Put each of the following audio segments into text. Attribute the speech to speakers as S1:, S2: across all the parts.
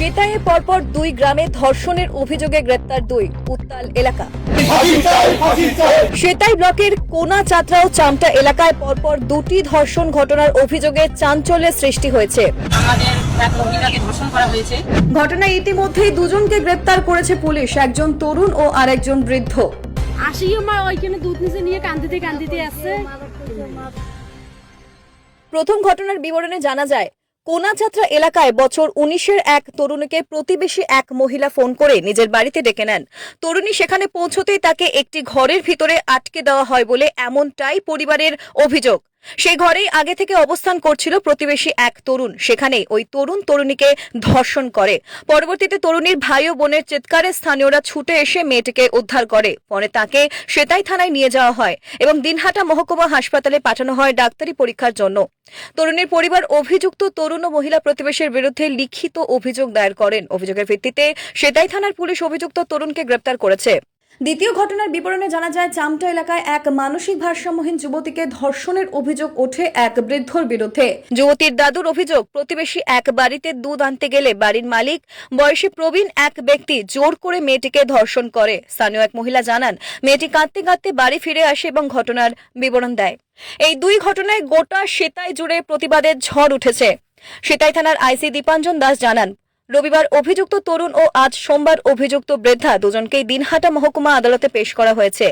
S1: সেতায়ে পরপর দুই গ্রামে ধর্ষণের অভিযোগে গ্রেপ্তার দুই উত্তাল এলাকা। সেতাই ব্লকের কোনা চাত্রা ও চামটা এলাকায় পরপর দুটি ধর্ষণ ঘটনার অভিযোগে চাঞ্চল্যের সৃষ্টি হয়েছে। ঘটনায় ইতিমধ্যেই দুজনকে গ্রেপ্তার করেছে পুলিশ একজন তরুণ ও আরেকজন বৃদ্ধ।
S2: আসি আমার ওইখানে দুধ নিচে নিয়ে কান্দিতে কান্দিতে আসছে।
S1: প্রথম ঘটনার বিবরণে জানা যায় কোনাযাত্রা এলাকায় বছর উনিশের এক তরুণীকে প্রতিবেশী এক মহিলা ফোন করে নিজের বাড়িতে ডেকে নেন। তরুণী সেখানে পৌঁছতেই তাকে একটি ঘরের ভিতরে আটকে দেওয়া হয় বলে এমনটাই পরিবারের অভিযোগ। সেই ঘরেই আগে থেকে অবস্থান করছিল প্রতিবেশী এক তরুণ। সেখানে ওই তরুণ তরুণীকে ধর্ষণ করে। পরবর্তীতে তরুণীর ভাই ও বোনের চিৎকারে স্থানীয়রা ছুটে এসে মেয়েটিকে উদ্ধার করে। পরে তাকে সেতাই থানায় নিয়ে যাওয়া হয় এবং দিনহাটা মহকুমা হাসপাতালে পাঠানো হয় ডাক্তারি পরীক্ষার জন্য। তরুণীর পরিবার অভিযুক্ত তরুণ ও মহিলা প্রতিবেশীর বিরুদ্ধে লিখিত অভিযোগ দায়ের করেন। অভিযোগের ভিত্তিতে সেতাই থানার পুলিশ অভিযুক্ত তরুণকে গ্রেপ্তার করেছে। দ্বিতীয় ঘটনার বিবরণে জানা যায়, চামটা এলাকায় এক মানসিক ভারসাম্যহীন যুবতীকে ধর্ষণের অভিযোগ ওঠে এক বৃদ্ধর বিরুদ্ধে। যুবতীর দাদুর অভিযোগ, প্রতিবেশী এক বাড়িতে দুধ আনতে গেলে বাড়ির মালিক বয়সী প্রবীণ এক ব্যক্তি জোর করে মেয়েটিকে ধর্ষণ করে। স্থানীয় এক মহিলা জানান, মেয়েটি কাঁদতে কাঁদতে বাড়ি ফিরে আসে এবং ঘটনার বিবরণ দেয়। এই দুই ঘটনায় গোটা সেতাই জুড়ে প্রতিবাদের ঝড় উঠেছে। সেতাই থানার আইসি দীপাঞ্জন দাস জানান রবিবার অভিযুক্ত তরুণ ও আজ সোমবার অভিযুক্ত বৃদ্ধা দুজনকেই দিনহাটা মহকুমা আদালতে পেশ করা হয়েছে।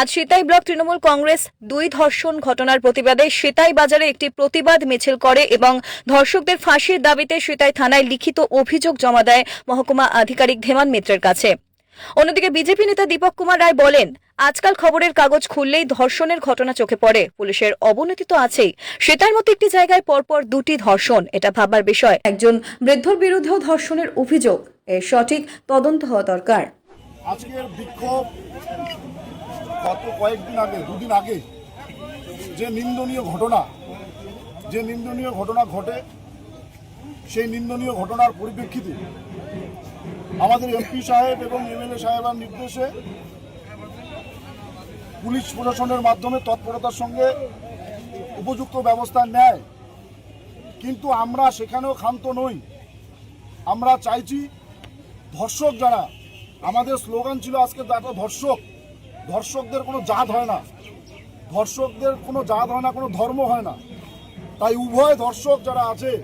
S1: আজ সিতাই ব্লক তৃণমূল কংগ্রেস দুই ধর্ষণ ঘটনার প্রতিবাদে সিতাই বাজারে একটি প্রতিবাদ মিছিল করে এবং ধর্ষকদের ফাঁসির দাবিতে সিতাই থানায় লিখিত অভিযোগ জমা দেয় মহকুমা আধিকারিক ধেমান মিত্রের কাছে। অন্যদিকে বিজেপি নেতা দীপক কুমার রায় বলেন আজকাল খবরের কাগজ খুললেই ধর্ষণের ঘটনা চোখে পড়ে। পুলিশের অবনতি তো আছেই। সেটার মতো একটি জায়গায় পরপর দুটি ধর্ষণ, এটা ভাবার বিষয়। একজন বৃদ্ধর বিরুদ্ধেও ধর্ষণের অভিযোগ। এর সঠিক তদন্ত হওয়া দরকার।
S3: আজকের বিক্ষোভ গত কয়েকদিন আগে, দুদিন আগে, যে নিন্দনীয় ঘটনা, যে নিন্দনীয় ঘটনা ঘটে, সেই নিন্দনীয় ঘটনার পরিপ্রেক্ষিতে আমাদের এমপি সাহেব এবং এমএলএ সাহেবের নির্দেশে পুলিশ প্রশাসনের মাধ্যমে তৎপরতার সঙ্গে উপযুক্ত ব্যবস্থা নেয়। কিন্তু আমরা সেখানেও ক্ষান্ত নই। আমরা চাইছি ধর্ষক যারা, আমাদের স্লোগান ছিল আজকে দেখো ধর্ষক। ধর্ষকদের কোনো জাত হয় না। ধর্ষকদের কোনো জাত হয় না, কোনো ধর্ম হয় না। তাই উভয় ধর্ষক যারা আছে,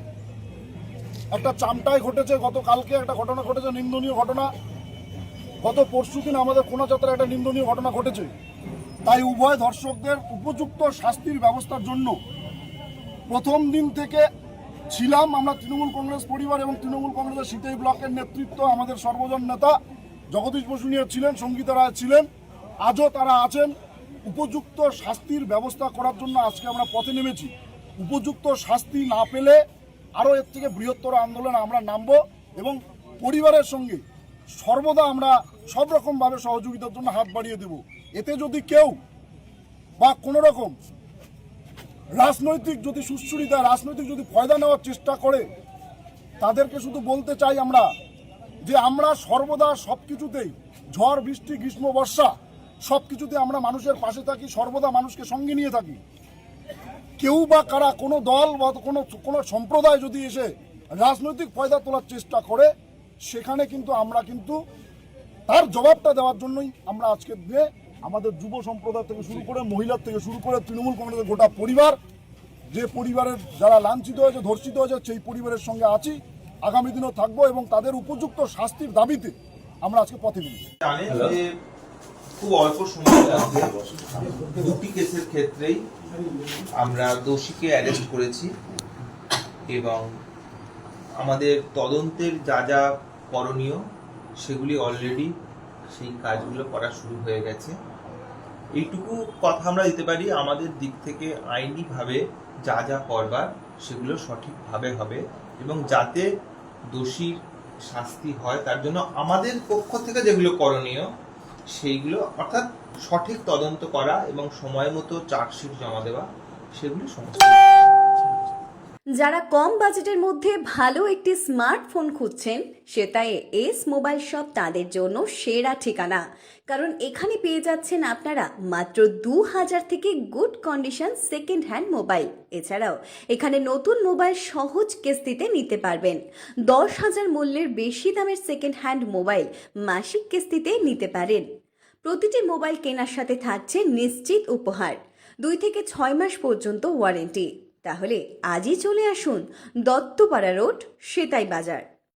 S3: একটা চামটায় ঘটেছে গতকালকে, একটা ঘটনা ঘটেছে নিন্দনীয় ঘটনা। গত পরশু দিন আমাদের কোনা যাত্রায় একটা নিন্দনীয় ঘটনা ঘটেছে। তাই উভয় ধর্ষকদের উপযুক্ত শাস্তির ব্যবস্থার জন্য প্রথম দিন থেকে ছিলাম আমরা তৃণমূল কংগ্রেস পরিবার এবং তৃণমূল কংগ্রেসের সিতাই ব্লকের নেতৃত্ব আমাদের সর্বজন নেতা জগদীশ বসুনিয়া ছিলেন, সঙ্গীতা রায় ছিলেন, আজও তারা আছেন। উপযুক্ত শাস্তির ব্যবস্থা করার জন্য আজকে আমরা পথে নেমেছি। উপযুক্ত শাস্তি না পেলে আরও এর থেকে বৃহত্তর আন্দোলনে আমরা নামব এবং পরিবারের সঙ্গে সর্বদা আমরা সব রকমভাবে সহযোগিতার জন্য হাত বাড়িয়ে দেব। এতে যদি কেউ বা কোনো রকম রাজনৈতিক যদি সুশ্রুরিতা রাজনৈতিক যদি ফয়দা নেওয়ার চেষ্টা করে, তাদেরকে শুধু বলতে চাই আমরা যে আমরা সর্বদা সব কিছুতেই ঝড়, বৃষ্টি, গ্রীষ্ম, বর্ষা সব কিছুতে আমরা মানুষের পাশে থাকি, সর্বদা মানুষকে সঙ্গে নিয়ে থাকি। কেউ বা কারা কোনো দল বা কোনো কোনো সম্প্রদায় যদি এসে রাজনৈতিক ফয়দা তোলার চেষ্টা করে, সেখানে কিন্তু আমরা কিন্তু তার জবাবটা দেওয়ার জন্যই আমরা আজকের দিনে আমাদের যুব সম্প্রদায় থেকে শুরু করে মহিলার থেকে শুরু করে তৃণমূল কংগ্রেসের গোটা পরিবার, যে পরিবারের যারা লাঞ্ছিত হয়েছে, ধর্ষিত হয়েছে, সেই পরিবারের সঙ্গে আছি। আগামী দিনেও থাকব এবং তাদের উপযুক্ত শাস্তির দাবিতে আমরা আজকে পথে নেমেছি।
S4: খুব অল্প মধ্যে দুটি কেসের ক্ষেত্রেই আমরা দোষীকে অ্যারেস্ট করেছি এবং আমাদের তদন্তের যা যা করণীয় সেগুলি অলরেডি সেই কাজগুলো করা শুরু হয়ে গেছে। এইটুকু কথা আমরা দিতে পারি, আমাদের দিক থেকে আইনিভাবে যা যা করবার সেগুলো সঠিকভাবে হবে এবং যাতে দোষীর শাস্তি হয়, তার জন্য আমাদের পক্ষ থেকে যেগুলো করণীয় সেইগুলো অর্থাৎ সঠিক তদন্ত করা এবং সময় মতো চার্জশিট জমা দেওয়া, সেগুলি সমস্ত
S5: যারা কম বাজেটের মধ্যে ভালো একটি স্মার্টফোন খুঁজছেন, সেটাই এস মোবাইল শপ তাদের জন্য সেরা ঠিকানা। কারণ এখানে পেয়ে যাচ্ছেন আপনারা মাত্র দু হাজার থেকে good condition second hand mobile. এছাড়াও এখানে নতুন মোবাইল সহজ কিস্তিতে নিতে পারবেন। দশ হাজার মূল্যের বেশি দামের সেকেন্ড হ্যান্ড মোবাইল মাসিক কিস্তিতে নিতে পারেন। প্রতিটি মোবাইল কেনার সাথে থাকছে নিশ্চিত উপহার। দুই থেকে ছয় মাস পর্যন্ত ওয়ারেন্টি। তাহলে আজই চলে আসুন দত্তপাড়া রোড সেতাই বাজার।